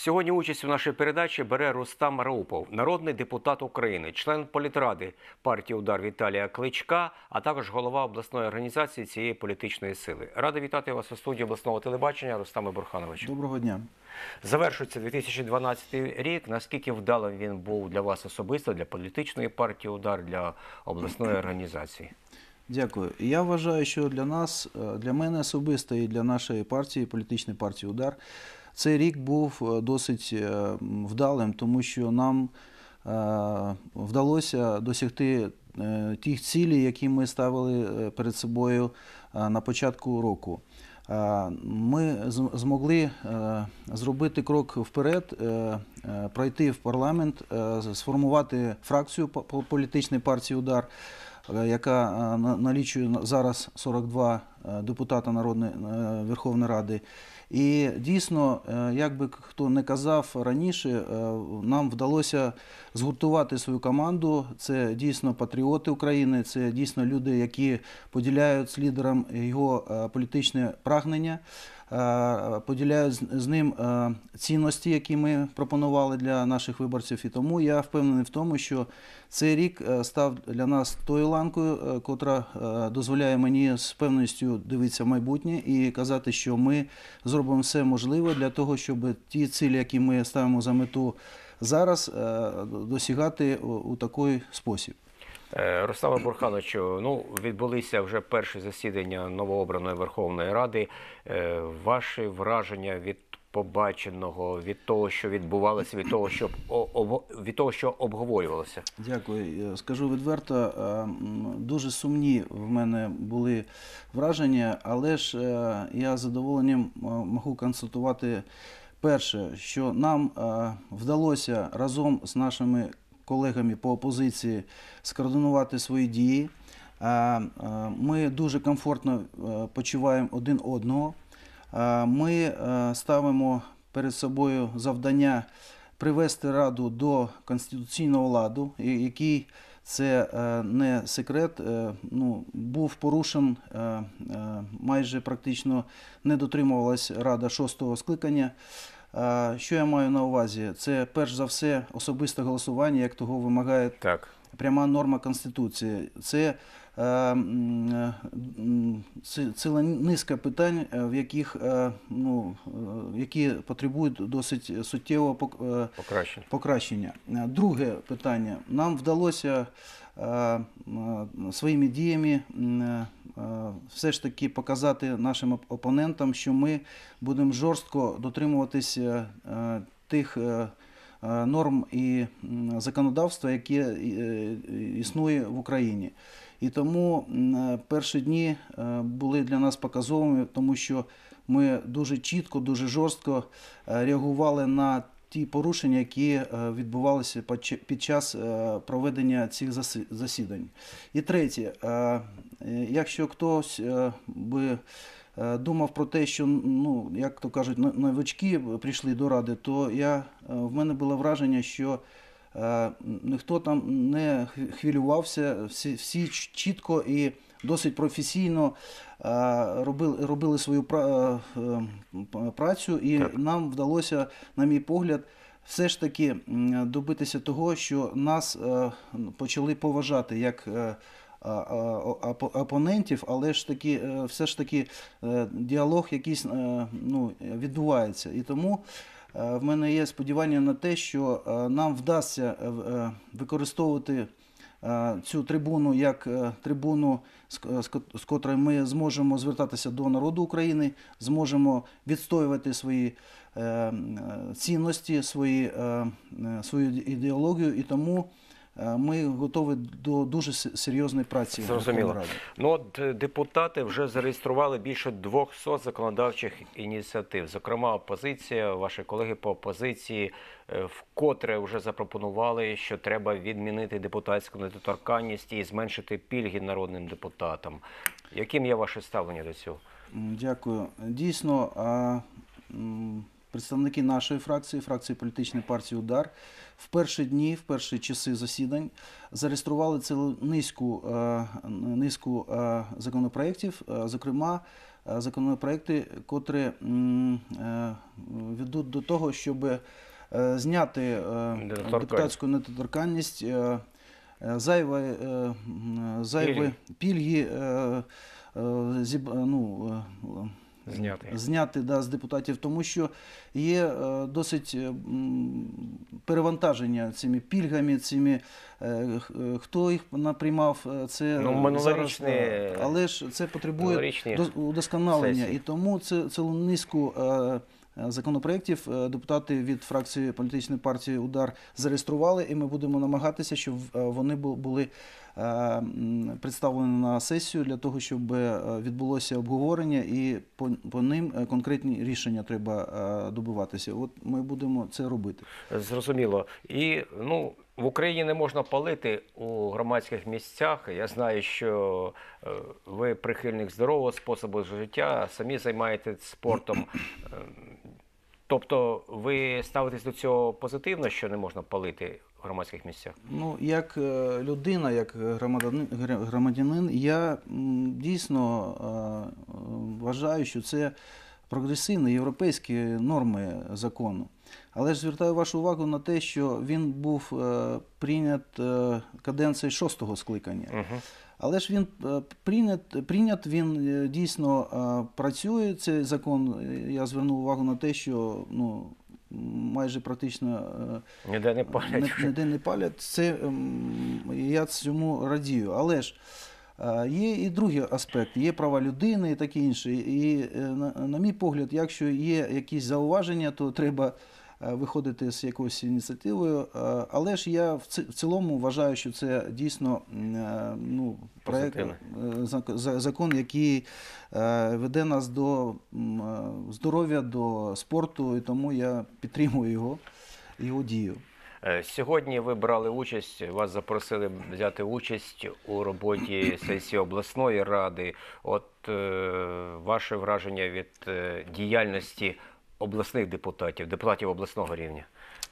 Сьогодні участь у нашій передачі бере Рустам Раупов, народний депутат України, член політради партії Удар Віталія Кличка, а також голова обласної організації цієї політичної сили. Радий вітати вас у студії обласного телебачення Рустаме Бурхановичу. Доброго дня. Завершується 2012 рік. Наскільки вдалим він був для вас особисто, для політичної партії Удар, для обласної організації? Дякую. Я вважаю, що для нас, е, для мене особисто і для нашої партії, політичної партії Удар, цей рік був е, досить е, вдалим, тому що нам е, вдалося досягти тих цілей, які ми ставили перед собою на початку року. Ми змогли зробити крок вперед, пройти в парламент, сформувати фракцію по- по- політичної партії Удар, яка е, налічує зараз 42 е, депутата Народної е, Верховної Ради. І дійсно, е, як би хто не казав раніше, е, нам вдалося згуртувати свою команду. Це дійсно патріоти України, це дійсно люди, які поділяють з лідером його е, політичне прагнення, е, поділяють з- ним е, цінності, які ми пропонували для наших виборців. І тому я впевнений в тому, що цей рік е, став для нас тою ланкою, е, котра е, дозволяє мені з певністю дивитися в майбутнє і казати, що ми зробимо все можливе для того, щоб ті цілі, які ми ставимо за мету зараз, е, досягати у такий спосіб. Е, Рустаме Бурхановичу, ну відбулися вже перші засідання новообраної Верховної Ради. Е, Ваші враження від побаченого, від того, що відбувалося, від того, що від того, що обговорювалося. Дякую. Е, Скажу відверто, дуже сумні в мене були враження, але ж я з задоволенням можу констатувати перше, що нам вдалося разом з нашими колегами по опозиції скоординувати свої дії. Ми дуже комфортно е, почуваємо один одного. Ми е, ставимо перед собою завдання привести раду до конституційного ладу, який це е, не секрет, ну, був порушен майже практично не дотримувалась рада шостого скликання. Що я маю на увазі? Це перш за все особисте голосування, як того вимагає Так. пряма норма Конституції. Це ціла низка питань, е, в яких е, ну, е, які потребують досить суттєвого пок- е, Покращення. покращення. Е, Друге питання. Нам вдалося е, своїми діями е, все ж таки показати нашим опонентам, що ми будемо жорстко дотримуватися е, тих е, е, норм і законодавства, яке е, існує в Україні. І тому е, перші дні е, були для нас показовими, тому що ми дуже чітко, дуже жорстко е, реагували на ті порушення, які е, відбувалися під час е, проведення цих засідань. І третє, е, е, якщо хтось е, би е, думав про те, що ну, як то кажуть, но- новачки прийшли до ради, то я, е, в мене було враження, що е, ніхто там не хвилювався, всі, всі чітко і досить професійно е, робили, робили свою пра- е, е, працю, і Так. нам вдалося, на мій погляд, все ж таки добитися того, що нас е, почали поважати як е, опонентів, але ж таки, е, все ж таки е, діалог якийсь е, ну, відбувається. І тому в мене є сподівання на те, що нам вдасться використовувати цю трибуну як трибуну, з ко- з ко- з котрої ми зможемо звертатися до народу України, зможемо відстоювати свої цінності, свої, свою ідеологію, і тому ми готові до дуже серйозної праці. Зрозуміло. Ну от е, депутати вже зареєстрували більше 200 законодавчих ініціатив. Зокрема, опозиція, ваші колеги по опозиції е, вкотре вже запропонували, що треба відмінити депутатську недоторканність і зменшити пільги народним депутатам. Яким є ваше ставлення до цього? Дякую. Дійсно, а, представники нашої фракції, фракції політичної партії Удар, в перші дні, в перші часи засідань зареєстрували цілу низку, е, низку е, законопроєктів, е, зокрема, законопроекти, котрі ведуть до того, щоб зняти депутатську недоторканність, зайві, зайві Пільги. ну, Зняти. зняти да, з депутатів, тому що є е, досить е, перевантаження цими пільгами, цими е, е, хто їх наприймав, це Ну, зараз, але ж це потребує до- удосконалення. сесії. І тому це цілу низку е, законопроєктів е, депутати від фракції політичної партії Удар зареєстрували, і ми будемо намагатися, щоб е, вони були е, представлені на сесію для того, щоб е, відбулося обговорення і по, по ним е, конкретні рішення треба е, добиватися. От ми будемо це робити. Зрозуміло. І ну, в Україні не можна палити у громадських місцях. Я знаю, що е, ви прихильник здорового способу життя, самі займаєтесь спортом. Тобто ви ставитесь до цього позитивно, що не можна палити в громадських місцях? Ну, як е, людина, як громадянин, я дійсно е, вважаю, що це прогресивні європейські норми закону. Але ж звертаю вашу увагу на те, що він був е, прийнят каденцією шостого скликання. Угу. Але ж він е, прийнят, прийнят він е, дійсно е, працює. Цей закон. Я звернув увагу на те, що ну, майже практично Ніде не палять. ніде не палять. Це ем, я цьому радію. Але ж є і другий аспект, є права людини і таке інше. І на, на мій погляд, якщо є якісь зауваження, то треба. Е, Виходити з якоюсь ініціативою, Е, але ж я в цілому вважаю, що це дійсно е, ну, проект, зак- за- закон, який веде нас до здоров'я, до спорту, і тому я підтримую його, його дію. Сьогодні ви брали участь, вас запросили взяти участь у роботі сесії обласної ради. От е, ваше враження від діяльності обласних депутатів, депутатів обласного рівня.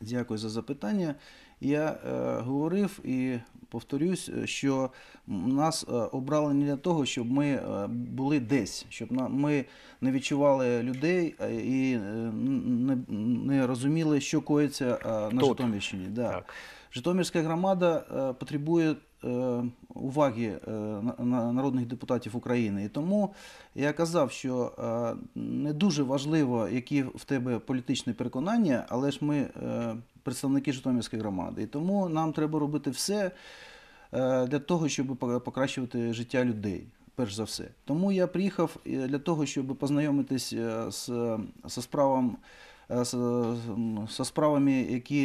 Дякую за запитання. Я е, говорив і повторюсь, е, що нас е, обрали не для того, щоб ми е, були десь, щоб на, ми не відчували людей і не, не розуміли, що коїться на Тут. Житомирщині. Да. Так. Житомирська громада потребує уваги е, на- на- народних депутатів України. І тому я казав, що е, не дуже важливо, які в тебе політичні переконання, але ж ми е, представники Житомирської громади. І тому нам треба робити все е, для того, щоб покращувати життя людей. Перш за все, тому я приїхав е, для того, щоб познайомитись е, з, е, з, м, зі справами, які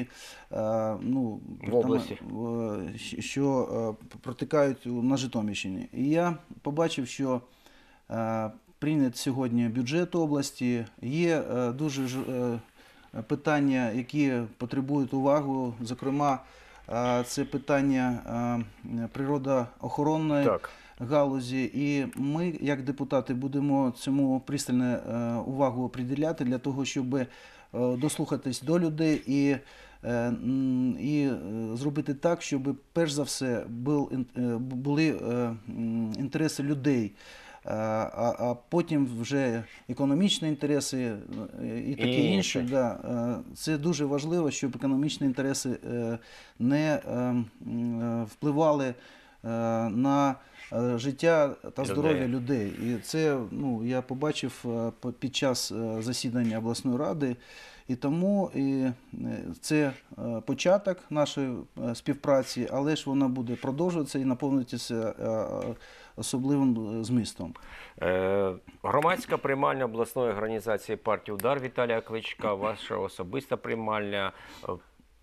е, ну, В області. що е, протикають на Житомирщині. І я побачив, що е, прийнят сьогодні бюджет області, є е, дуже е, питання, які потребують увагу. Зокрема, е, це питання е, природоохоронної Так. галузі, і ми, як депутати, будемо цьому пристальну е, увагу приділяти для того, щоб е, дослухатись до людей і, е, і е, зробити так, щоб перш за все е, були е, інтереси людей. е, А, а потім вже економічні інтереси е, і таке І інше. Да, е, це дуже важливо, щоб економічні інтереси е, не е, е, впливали е, на е, життя та здоров'я людей. І це ну, я побачив е, під час е, засідання обласної ради. І тому і е, це е, початок нашої е, співпраці, але ж вона буде продовжуватися і наповнитися е, особливим е, змістом. Е, Громадська приймальня обласної організації партії Удар Віталія Кличка, ваша особиста приймальня.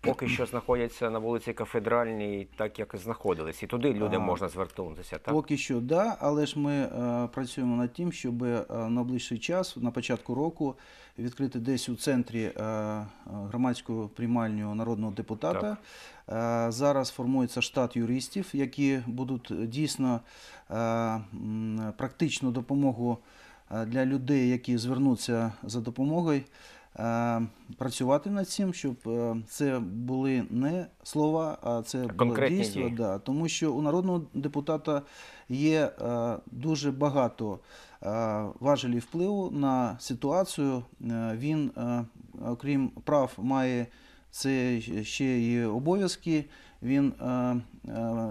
Е, Поки що знаходяться на вулиці Кафедральній, так як і знаходились, і туди людям можна звернутися. Так Поки що, да, але ж ми е, працюємо над тим, щоб е, на найближчий час, на початку року, відкрити десь у центрі е, е, громадську приймальню народного депутата. Е, зараз формується штат юристів, які будуть дійсно е, практичну допомогу е, для людей, які звернуться за допомогою. Е, працювати над цим, щоб е, це були не слова, а це Конкретні дійство. Да, тому що у народного депутата є е, дуже багато важелів впливу на ситуацію. Він, окрім прав, має це ще й обов'язки. Він,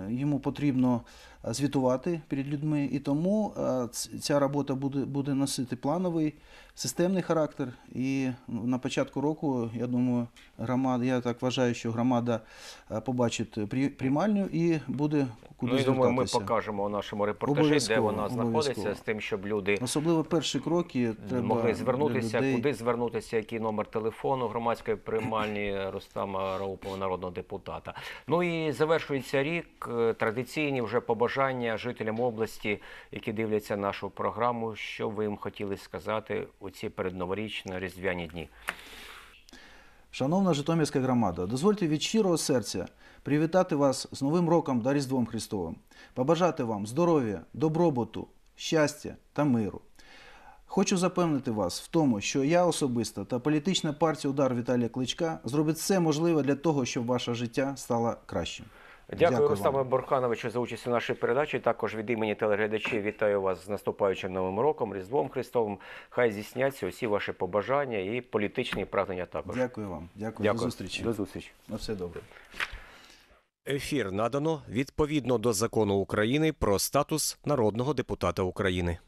йому потрібно звітувати перед людьми, і тому е, ця робота буде, буде носити плановий, системний характер. І на початку року, я думаю, громада, я так вважаю, що громада е, побачить при- приймальню і буде куди Ну, я думаю, ми покажемо у нашому репортажі, де вона знаходиться, з тим, щоб люди Особливо перші кроки треба могли звернутися, людей. куди звернутися, який номер телефону громадської приймальні Рустама Раупова, народного депутата. Ну і завершується рік. Е, Традиційні вже побажання жителям області, які дивляться нашу програму. Що ви їм хотіли сказати у ці передноворічні різдвяні дні? Шановна Житомирська громада, дозвольте від щирого серця привітати вас з Новим роком та Різдвом Христовим, побажати вам здоров'я, добробуту, щастя та миру. Хочу запевнити вас в тому, що я особисто та політична партія Удар Віталія Кличка зробить все можливе для того, щоб ваше життя стало кращим. Дякую, Дякую Рустаме. Борхановичу за участь у нашій передачі. Також від імені телеглядачів вітаю вас з наступаючим новим роком, Різдвом Христовим. Хай здійсняться усі ваші побажання і політичні прагнення також. Дякую вам. Дякую. Дякую. До зустрічі. До зустрічі. На все добре. Ефір надано відповідно до закону України про статус народного депутата України.